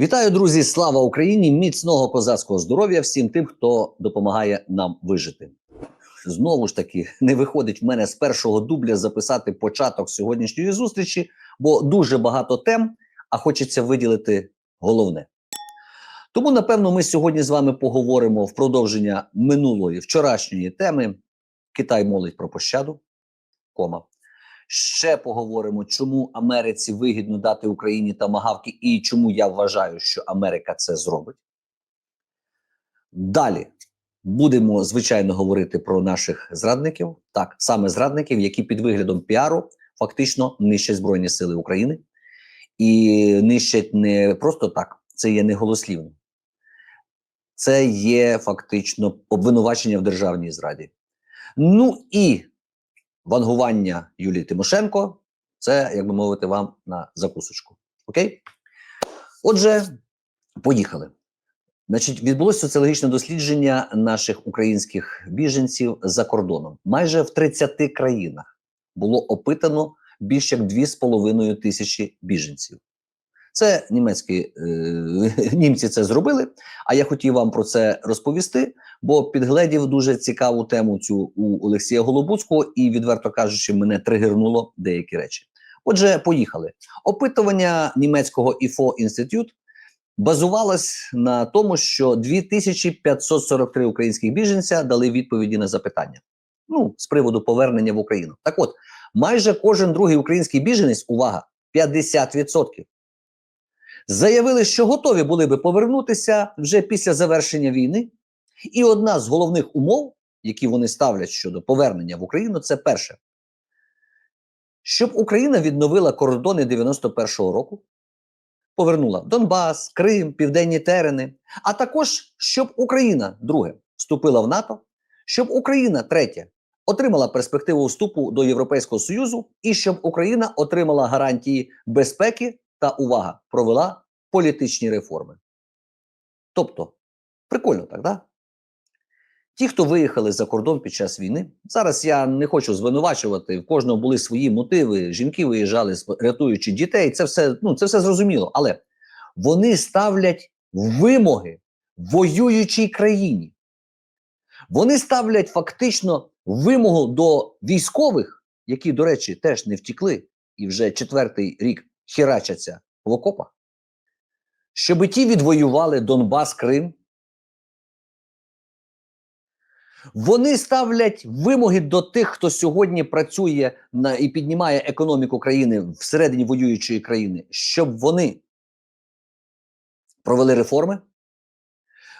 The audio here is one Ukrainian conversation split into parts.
Вітаю, друзі! Слава Україні! Міцного козацького здоров'я всім тим, хто допомагає нам вижити. Знову ж таки, не виходить в мене з першого дубля записати початок сьогоднішньої зустрічі, бо дуже багато тем, а хочеться виділити головне. Тому, напевно, ми сьогодні з вами поговоримо в продовження минулої вчорашньої теми Китай молить про пощаду. Кома. Ще поговоримо, чому Америці вигідно дати Україні тамагавки і чому я вважаю, що Америка це зробить. Далі будемо, звичайно, говорити про наших зрадників. Так, саме зрадників, які під виглядом піару фактично нищать Збройні Сили України. І нищать не просто так, це є не голослівно. Це є фактично обвинувачення в державній зраді. Ну і вангування Юлії Тимошенко це, як би мовити, вам на закусочку. Окей? Отже, поїхали. Значить, відбулося соціологічне дослідження наших українських біженців за кордоном. Майже в 30 країнах було опитано більш як 2,5 тисячі біженців. Це німецькі е, німці це зробили. А я хотів вам про це розповісти, бо підгледів дуже цікаву тему цю у Олексія Голобуцького, і відверто кажучи, мене тригернуло деякі речі. Отже, поїхали. Опитування німецького IFO інститут базувалось на тому, що 2543 українських біженця дали відповіді на запитання. Ну, з приводу повернення в Україну. Так от, майже кожен другий український біженець, увага, 50%. Заявили, що готові були би повернутися вже після завершення війни. І одна з головних умов, які вони ставлять щодо повернення в Україну, це перше, щоб Україна відновила кордони 91-го року, повернула Донбас, Крим, Південні терени, а також щоб Україна, друге, вступила в НАТО, щоб Україна, третє, отримала перспективу вступу до Європейського Союзу, і щоб Україна отримала гарантії безпеки та увага, провела політичні реформи. Тобто, прикольно так, да? Ті, хто виїхали за кордон під час війни, зараз я не хочу звинувачувати, в кожного були свої мотиви. Жінки виїжджали, рятуючи дітей. Це все ну це все зрозуміло. Але вони ставлять вимоги воюючій країні. Вони ставлять фактично вимогу до військових, які, до речі, теж не втікли і вже четвертий рік херачаться в окопах, щоб ті відвоювали Донбас, Крим. Вони ставлять вимоги до тих, хто сьогодні працює на і піднімає економіку країни всередині воюючої країни, щоб вони провели реформи.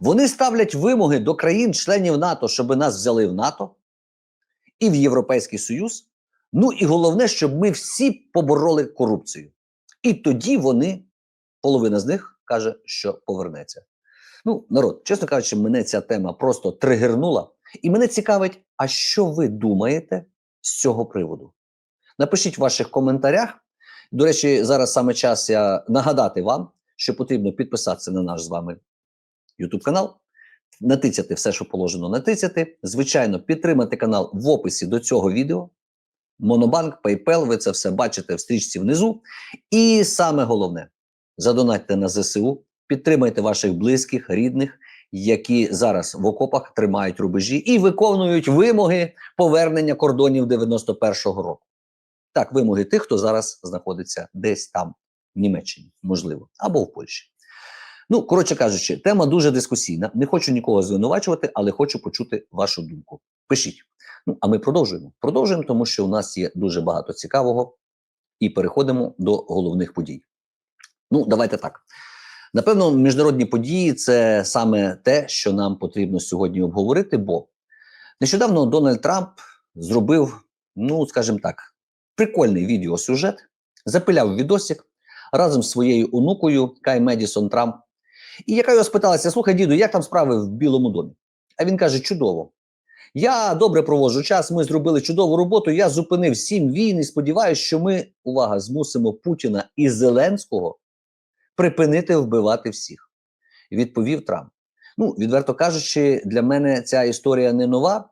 Вони ставлять вимоги до країн-членів НАТО, щоб нас взяли в НАТО і в Європейський Союз. Ну і головне, щоб ми всі побороли корупцію. І тоді вони, половина з них каже, що повернеться. Ну, народ, чесно кажучи, мене ця тема просто тригернула. І мене цікавить, а що ви думаєте з цього приводу? Напишіть в ваших коментарях. До речі, зараз саме час я нагадати вам, що потрібно підписатися на наш з вами YouTube канал, натицяти все, що положено, натицяти. Звичайно, підтримати канал в описі до цього відео. Монобанк, PayPal, ви це все бачите в стрічці внизу. І саме головне, задонатьте на ЗСУ, підтримайте ваших близьких, рідних, які зараз в окопах тримають рубежі і виконують вимоги повернення кордонів 91-го року. Так, вимоги тих, хто зараз знаходиться десь там, в Німеччині, можливо, або в Польщі. Ну, коротше кажучи, тема дуже дискусійна. Не хочу нікого звинувачувати, але хочу почути вашу думку. Пишіть. Ну, а ми продовжуємо. Продовжуємо, тому що у нас є дуже багато цікавого, і переходимо до головних подій. Ну, давайте так. Напевно, міжнародні події це саме те, що нам потрібно сьогодні обговорити. Бо нещодавно Дональд Трамп зробив, ну скажімо так, прикольний відеосюжет, запиляв відосик разом з своєю онукою Кай Медісон Трамп, і яка його спиталася: слухай, діду, як там справи в Білому домі? А він каже: чудово. Я добре проводжу час. Ми зробили чудову роботу. Я зупинив сім війн і сподіваюся, що ми увага змусимо Путіна і Зеленського припинити вбивати всіх. Відповів Трамп. Ну, відверто кажучи, для мене ця історія не нова.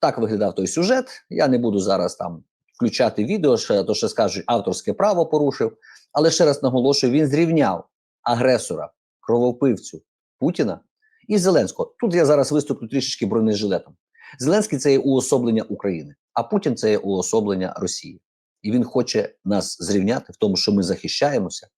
Так виглядав той сюжет. Я не буду зараз там включати відео, то що скажуть, авторське право порушив. Але ще раз наголошую, він зрівняв агресора, кровопивцю Путіна і Зеленського. Тут я зараз виступлю трішечки бронежилетом. Зеленський це є уособлення України, а Путін це є уособлення Росії. І він хоче нас зрівняти в тому, що ми захищаємося,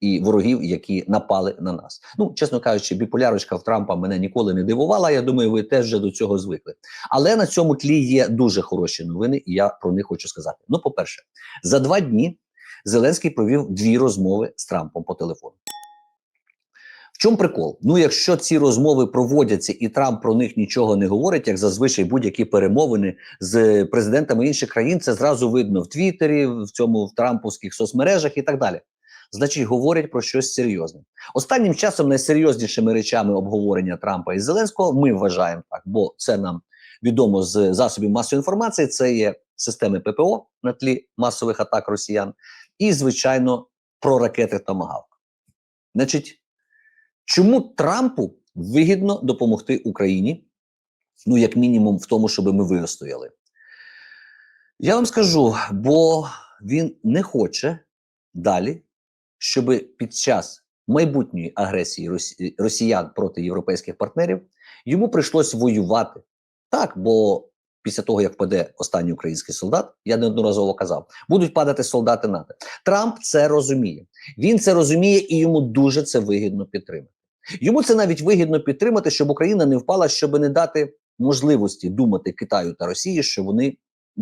і ворогів, які напали на нас. Ну, чесно кажучи, біполярочка в Трампа мене ніколи не дивувала. Я думаю, ви теж вже до цього звикли. Але на цьому тлі є дуже хороші новини, і я про них хочу сказати. Ну, по-перше, за два дні Зеленський провів дві розмови з Трампом по телефону. В чому прикол? Ну, якщо ці розмови проводяться і Трамп про них нічого не говорить, як зазвичай будь-які перемовини з президентами інших країн, це зразу видно в Твіттері, в цьому в Трамповських соцмережах і так далі. Значить, говорять про щось серйозне. Останнім часом найсерйознішими речами обговорення Трампа і Зеленського ми вважаємо так, бо це нам відомо з засобів масової інформації. Це є системи ППО на тлі масових атак росіян, і звичайно про ракети Томагавк. Значить, чому Трампу вигідно допомогти Україні? Ну, як мінімум, в тому, щоб ми вистояли. Я вам скажу, бо він не хоче далі, щоб під час майбутньої агресії росіян проти європейських партнерів йому прийшлось воювати. Так, бо після того, як впаде останній український солдат, я неодноразово казав, будуть падати солдати НАТО. Трамп це розуміє. Він це розуміє і йому дуже це вигідно підтримати. Йому це навіть вигідно підтримати, щоб Україна не впала, щоб не дати можливості думати Китаю та Росії, що вони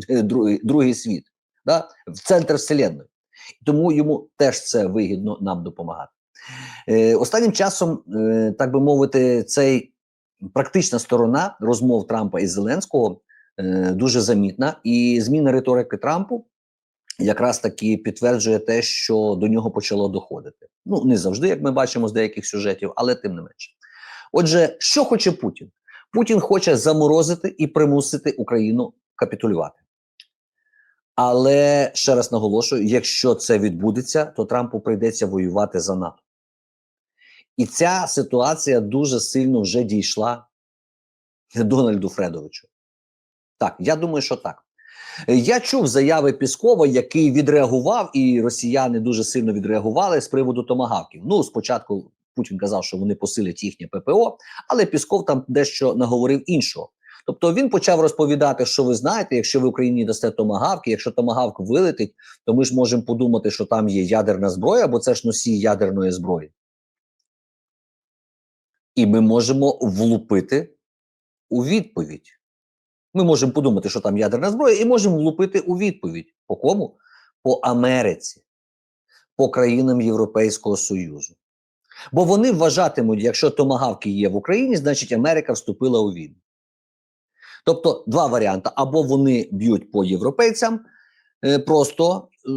другий, другий світ, да? в центр вселенної. Тому йому теж це вигідно нам допомагати. Е, Останнім часом, е, так би мовити, цей практична сторона розмов Трампа і Зеленського е, дуже замітна, і зміна риторики Трампу якраз таки підтверджує те, що до нього почало доходити. Ну не завжди, як ми бачимо з деяких сюжетів, але тим не менше. Отже, що хоче Путін? Путін хоче заморозити і примусити Україну капітулювати. Але ще раз наголошую: якщо це відбудеться, то Трампу прийдеться воювати за НАТО. І ця ситуація дуже сильно вже дійшла Дональду Фредовичу. Так, я думаю, що так. Я чув заяви Піскова, який відреагував, і росіяни дуже сильно відреагували з приводу томагавків. Ну, спочатку Путін казав, що вони посилять їхнє ППО, але Пісков там дещо наговорив іншого. Тобто він почав розповідати, що ви знаєте, якщо в Україні дасте томагавки, якщо томагавк вилетить, то ми ж можемо подумати, що там є ядерна зброя, бо це ж носій ядерної зброї. І ми можемо влупити у відповідь. Ми можемо подумати, що там ядерна зброя, і можемо влупити у відповідь. По кому? По Америці, по країнам Європейського Союзу. Бо вони вважатимуть, якщо томагавки є в Україні, значить Америка вступила у війну. Тобто два варіанти: або вони б'ють по європейцям, е, просто е,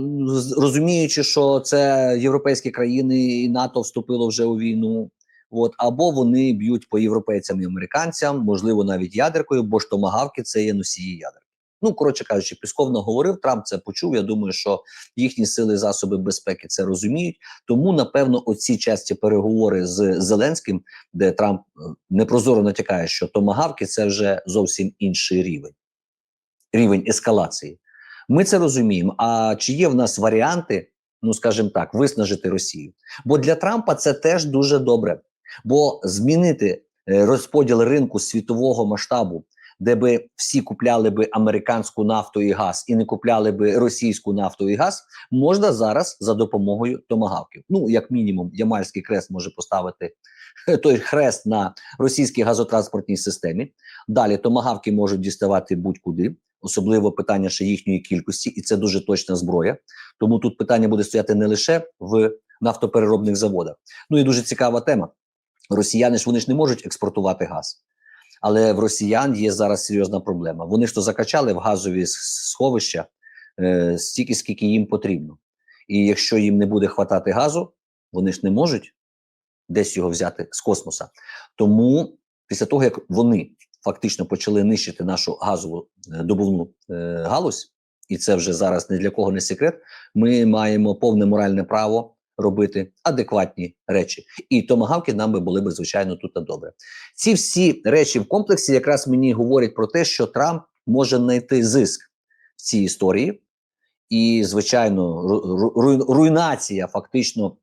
розуміючи, що це європейські країни і НАТО вступило вже у війну. От, або вони б'ють по європейцям і американцям, можливо, навіть ядеркою, бо ж томагавки це є носії ядерки. Ну, коротше кажучи, Пісковно говорив, Трамп це почув. Я думаю, що їхні сили засоби безпеки це розуміють. Тому, напевно, оці часті переговори з Зеленським, де Трамп непрозоро натякає, що томагавки це вже зовсім інший рівень, рівень ескалації. Ми це розуміємо. А чи є в нас варіанти, ну скажімо так, виснажити Росію? Бо для Трампа це теж дуже добре. Бо змінити розподіл ринку світового масштабу, де би всі купляли би американську нафту і газ і не купляли би російську нафту і газ, можна зараз за допомогою томагавків. Ну, як мінімум, Ямальський крест може поставити той хрест на російській газотранспортній системі. Далі томагавки можуть діставати будь-куди. Особливо питання ще їхньої кількості, і це дуже точна зброя. Тому тут питання буде стояти не лише в нафтопереробних заводах. Ну і дуже цікава тема. Росіяни ж вони ж не можуть експортувати газ. Але в росіян є зараз серйозна проблема. Вони ж то закачали в газові сховища е, стільки, скільки їм потрібно. І якщо їм не буде хватати газу, вони ж не можуть десь його взяти з космоса. Тому після того, як вони фактично почали нищити нашу газову е, добувну е, галузь, і це вже зараз не для кого не секрет, ми маємо повне моральне право робити адекватні речі, і томагавки нам би були б звичайно тут на добре. Ці всі речі в комплексі якраз мені говорять про те, що Трамп може знайти зиск в цій історії, і звичайно, ру руйнація фактично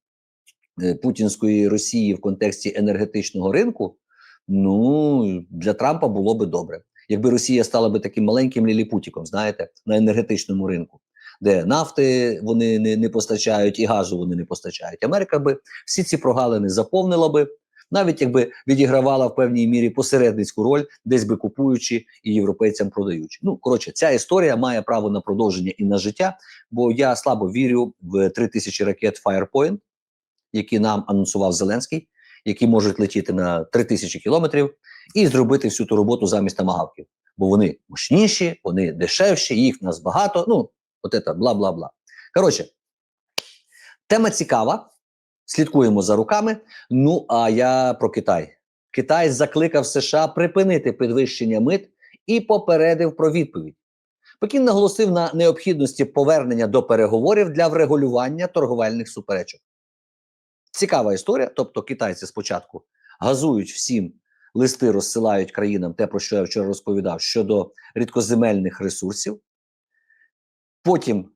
е, путінської Росії в контексті енергетичного ринку, ну для Трампа було би добре. Якби Росія стала би таким маленьким ліліпутіком, знаєте, на енергетичному ринку, де нафти вони не, не постачають і газу вони не постачають. Америка би всі ці прогалини заповнила би, навіть якби відігравала в певній мірі посередницьку роль, десь би купуючи і європейцям продаючи. Ну коротше, ця історія має право на продовження і на життя, бо я слабо вірю в 3000 ракет Firepoint, які нам анонсував Зеленський, які можуть летіти на 3000 кілометрів і зробити всю ту роботу замість тамагавків. Бо вони мощніші, вони дешевші, їх в нас багато. Ну, от це бла бла бла. Коротше, тема цікава. Слідкуємо за руками. Ну а я про Китай. Китай закликав США припинити підвищення мит і попередив про відповідь. Пекін наголосив на необхідності повернення до переговорів для врегулювання торговельних суперечок. Цікава історія. Тобто, китайці спочатку газують всім листи, розсилають країнам те, про що я вчора розповідав, щодо рідкоземельних ресурсів. Потім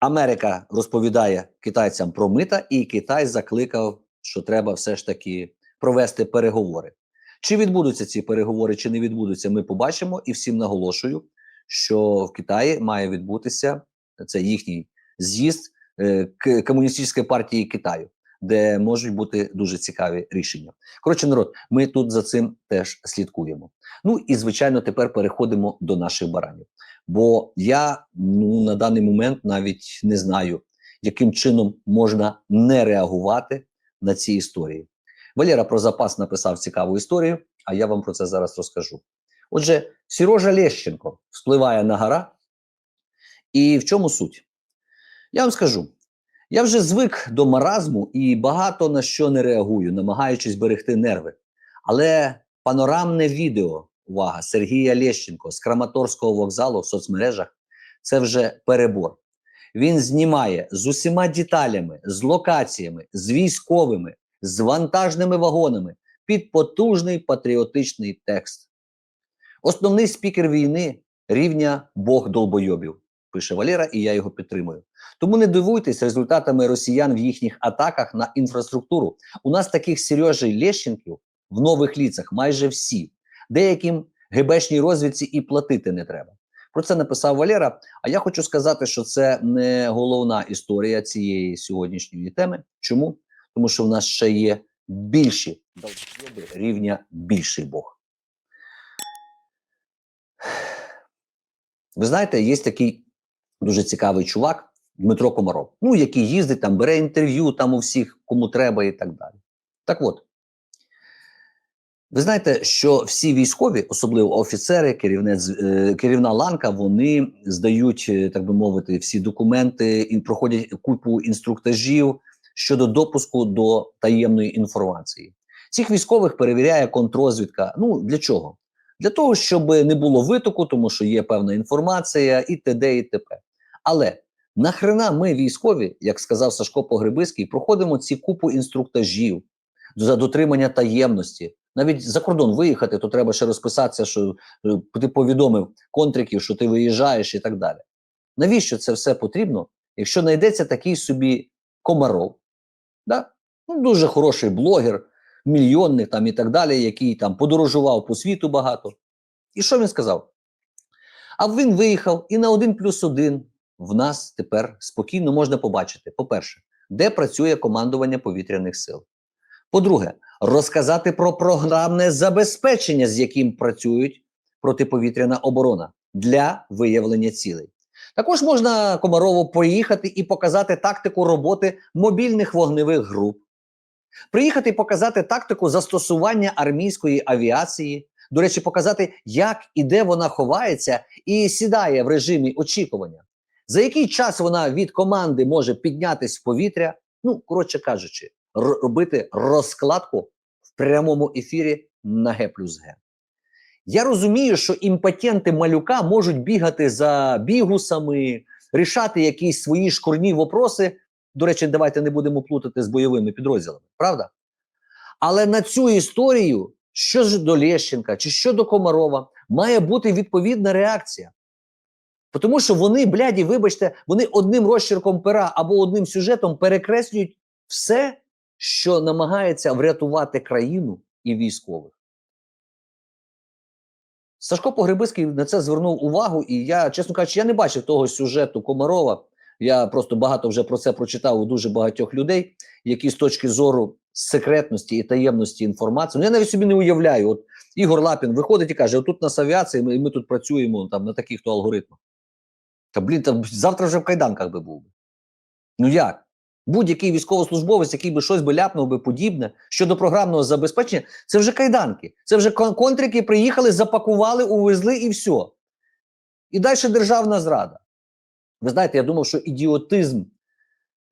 Америка розповідає китайцям про мита, і Китай закликав, що треба все ж таки провести переговори. Чи відбудуться ці переговори, чи не відбудуться, ми побачимо. І всім наголошую, що в Китаї має відбутися це їхній з'їзд е, комуністичної партії Китаю, де можуть бути дуже цікаві рішення. Коротше, народ, ми тут за цим теж слідкуємо. Ну і звичайно, тепер переходимо до наших баранів. Бо я ну на даний момент навіть не знаю, яким чином можна не реагувати на ці історії. Валера про запас написав цікаву історію, а я вам про це зараз розкажу. Отже, Сірожа Лещенко вспливає на гора. І в чому суть? Я вам скажу: я вже звик до маразму і багато на що не реагую, намагаючись берегти нерви. Але панорамне відео, увага, Сергія Лещенко з Краматорського вокзалу в соцмережах це вже перебор. Він знімає з усіма деталями, з локаціями, з військовими, з вантажними вагонами під потужний патріотичний текст. Основний спікер війни рівня Бог долбойобів, пише Валера, і я його підтримую. Тому не дивуйтесь результатами росіян в їхніх атаках на інфраструктуру. У нас таких Сережей Лещенків в нових ліцах майже всі. Деяким ГБшній розвідці і платити не треба. Про це написав Валера. А я хочу сказати, що це не головна історія цієї сьогоднішньої теми. Чому? Тому що в нас ще є більші долбойоби рівня більший Бог. Ви знаєте, є такий дуже цікавий чувак Дмитро Комаров, ну, який їздить там, бере інтерв'ю там у всіх, кому треба, і так далі. Так от, ви знаєте, що всі військові, особливо офіцери, керівнець, е, керівна ланка, вони здають, е, так би мовити, всі документи і проходять купу інструктажів щодо допуску до таємної інформації. Цих військових перевіряє контррозвідка. Ну для чого? Для того, щоб не було витоку, тому що є певна інформація, і т.д. і т.п. Але нахрена ми, військові, як сказав Сашко Погребиський, проходимо ці купу інструктажів за дотримання таємності. Навіть за кордон виїхати, то треба ще розписатися, що е, ти повідомив контриків, що ти виїжджаєш і так далі. Навіщо це все потрібно, якщо знайдеться такий собі комаров, да? ну, дуже хороший блогер, мільйонник там і так далі, який там подорожував по світу багато. І що він сказав? А він виїхав, і на один плюс один в нас тепер спокійно можна побачити: по-перше, де працює командування повітряних сил. По-друге, розказати про програмне забезпечення, з яким працюють протиповітряна оборона для виявлення цілей. Також можна Комарову поїхати і показати тактику роботи мобільних вогневих груп, приїхати і показати тактику застосування армійської авіації. До речі, показати, як і де вона ховається і сідає в режимі очікування, за який час вона від команди може піднятись в повітря. Ну, коротше кажучи, робити розкладку прямому ефірі на Г плюс Г. Я розумію, що імпотенти малюка можуть бігати за бігусами, рішати якісь свої шкурні вопроси. До речі, давайте не будемо плутати з бойовими підрозділами, правда? Але на цю історію, що ж до Лещенка чи що до Комарова, має бути відповідна реакція. Тому що вони, бляді, вибачте, вони одним розчерком пера або одним сюжетом перекреслюють все, що намагається врятувати країну і військових. Сашко Погребиський на це звернув увагу, і я, чесно кажучи, я не бачив того сюжету Комарова. Я просто багато вже про це прочитав у дуже багатьох людей, які з точки зору секретності і таємності інформації. Ну, я навіть собі не уявляю. От Ігор Лапін виходить і каже: отут нас авіація, ми, ми тут працюємо там на таких то алгоритмах. Та блін, там завтра вже в кайданках би був. Ну як? Будь-який військовослужбовець, який би щось би ляпнув би подібне щодо програмного забезпечення, це вже кайданки. Це вже кон- контрики приїхали, запакували, увезли і все. І далі державна зрада. Ви знаєте, я думав, що ідіотизм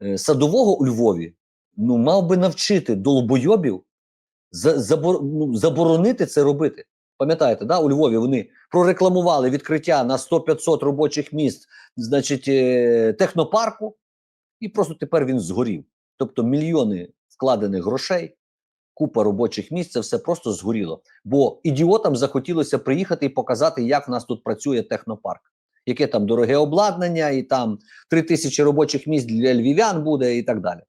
е, садового у Львові ну, мав би навчити долбойобів ну, заборонити це робити. Пам'ятаєте, да, у Львові вони прорекламували відкриття на 100-500 робочих місць, значить, е, технопарку, і просто тепер він згорів. Тобто мільйони вкладених грошей, купа робочих місць, це все просто згоріло. Бо ідіотам захотілося приїхати і показати, як в нас тут працює технопарк, яке там дороге обладнання, і там три тисячі робочих місць для львів'ян буде, і так далі.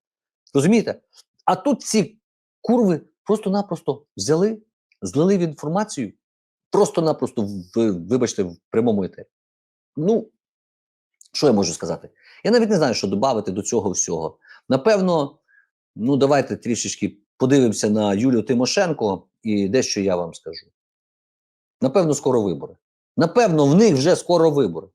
Розумієте? А тут ці курви просто-напросто взяли, злили в інформацію, просто-напросто, вибачте, в прямому етері. Ну, що я можу сказати? Я навіть не знаю, що додати до цього всього. Напевно, ну давайте трішечки подивимося на Юлію Тимошенко і дещо я вам скажу. Напевно, скоро вибори. Напевно, в них вже скоро вибори.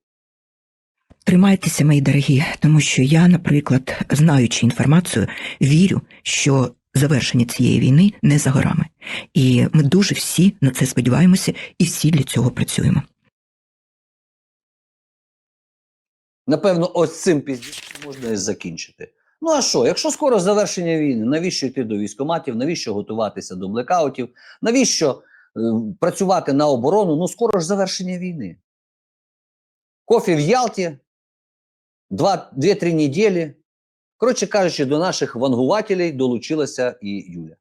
Тримайтеся, мої дорогі, тому що я, наприклад, знаючи інформацію, вірю, що завершення цієї війни не за горами. І ми дуже всі на це сподіваємося і всі для цього працюємо. Напевно, ось цим піздічем можна і закінчити. Ну а що, якщо скоро завершення війни, навіщо йти до військоматів, навіщо готуватися до блекаутів, навіщо е, працювати на оборону? Ну скоро ж завершення війни. Кофі в Ялті, два- дві-три неділі. Коротше кажучи, до наших вангувателей долучилася і Юля.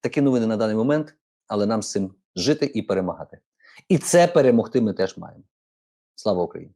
Такі новини на даний момент, але нам з цим жити і перемагати. І це перемогти ми теж маємо. Слава Україні!